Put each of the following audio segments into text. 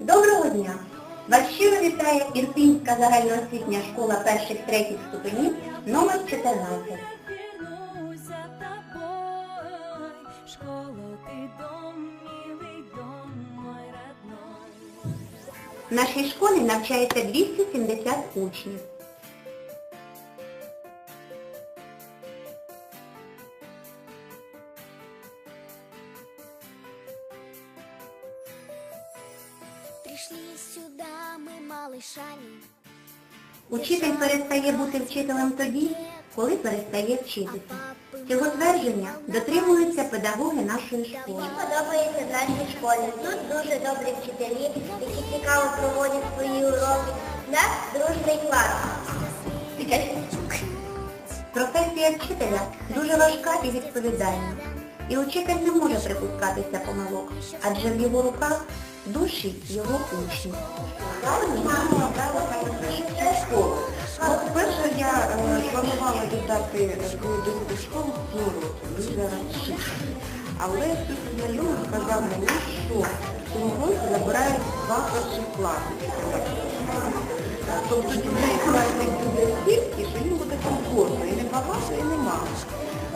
Доброго дня! Вас щиро вітає Ірпінська загальноосвітня школа перших третіх ступенів номер 14. Вернуся тобой, школа, ты дом, милый дом мой родной. В нашій школі навчається 270 учнів. Пришли сюда мы малышами, Учитель перестає бути вчителем тоді, коли перестає вчитися. Цього твердження дотримуються педагоги нашої школи. Мені подобається в нашій школі. Тут дуже добрі вчителі, які цікаво проводять свої уроки. У нас дружний клас. Професія вчителя дуже важка і відповідальна. І учитель не може припускатися помилок, адже в його руках душі його учнів. школу. Ну, по-перше, я е, планувала віддати свою в школу році, дуже швидко. Але тут знайомий сказав мені, що в цьому році два перших класи. Тобто дітей класних буде стільки, що їм буде комфортно, і не багато, і не мало.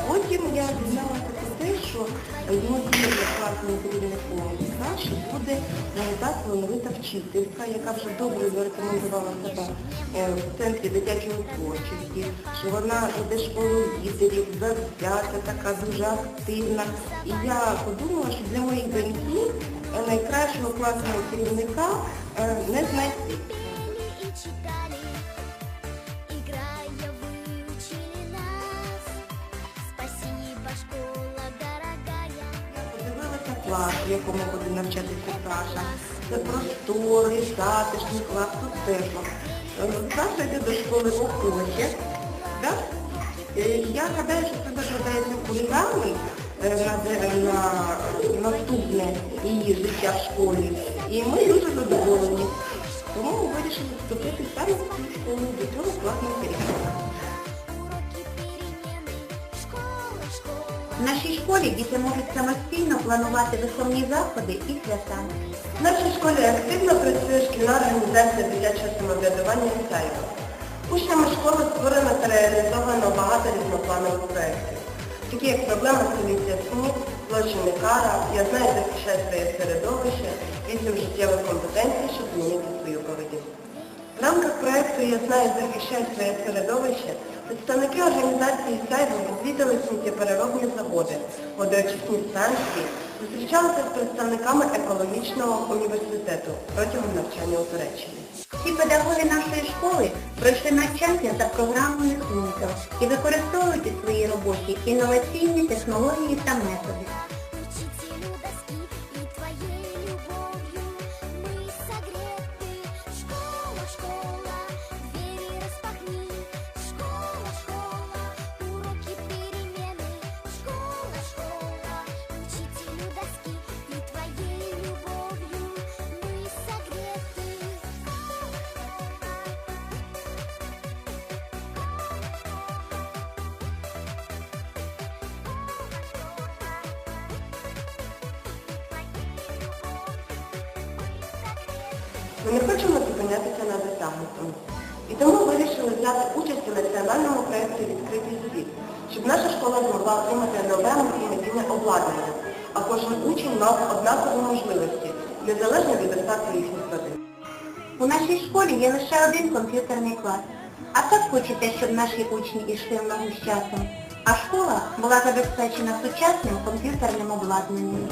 Потім я дізналася що ймовірно класним керівником Саші буде та талановита вчителька, яка вже добре зарекомендувала себе е, в центрі дитячої творчості, що вона веде школу лідерів, завзята, така дуже активна. І я подумала, що для моєї доньки е, найкращого класного керівника е, не знайти. Клас, в якому буде навчатися Саша. Це просторий, затишний клас, тут тепло. Е, Саша йде до школи охоче. Да? Е, Я гадаю, що це в програми е, на, на наступне її життя в школі. І ми дуже задоволені. Тому ми вирішили вступити саме в цю школу, до цього класного керівника. В нашій школі діти можуть самостійно планувати виховні заходи і свята. В нашій школі активно працює шкільна організація дитячого самоврядування «Сайго». Учнями школи створено та реалізовано багато різнопланових проєктів, такі як проблема соліція СМІ, злочини кара, я знаю, захищаю своє середовище, вісім життєвих компетенцій, щоб змінити свою поведінку. Проєкту «Я знаю, захищаю своє середовище» представники організації «Сайго» відвідали сміттєпереробні заводи, водоочисні станції, зустрічалися з представниками екологічного університету протягом навчання у Туреччині. Всі педагоги нашої школи пройшли навчання за програмою ХУНТО і використовують у своїй роботі інноваційні технології та методи. Ми не хочемо зупинятися на досягнутому. І тому вирішили взяти участь у національному проєкті «Відкритий світ», щоб наша школа змогла отримати нове мультимедійне обладнання, а кожен учень мав однакові можливості, незалежно від достатку їхніх родин. У нашій школі є лише один комп'ютерний клас. А так хочеться, щоб наші учні йшли в ногу з часом, а школа була забезпечена сучасним комп'ютерним обладнанням.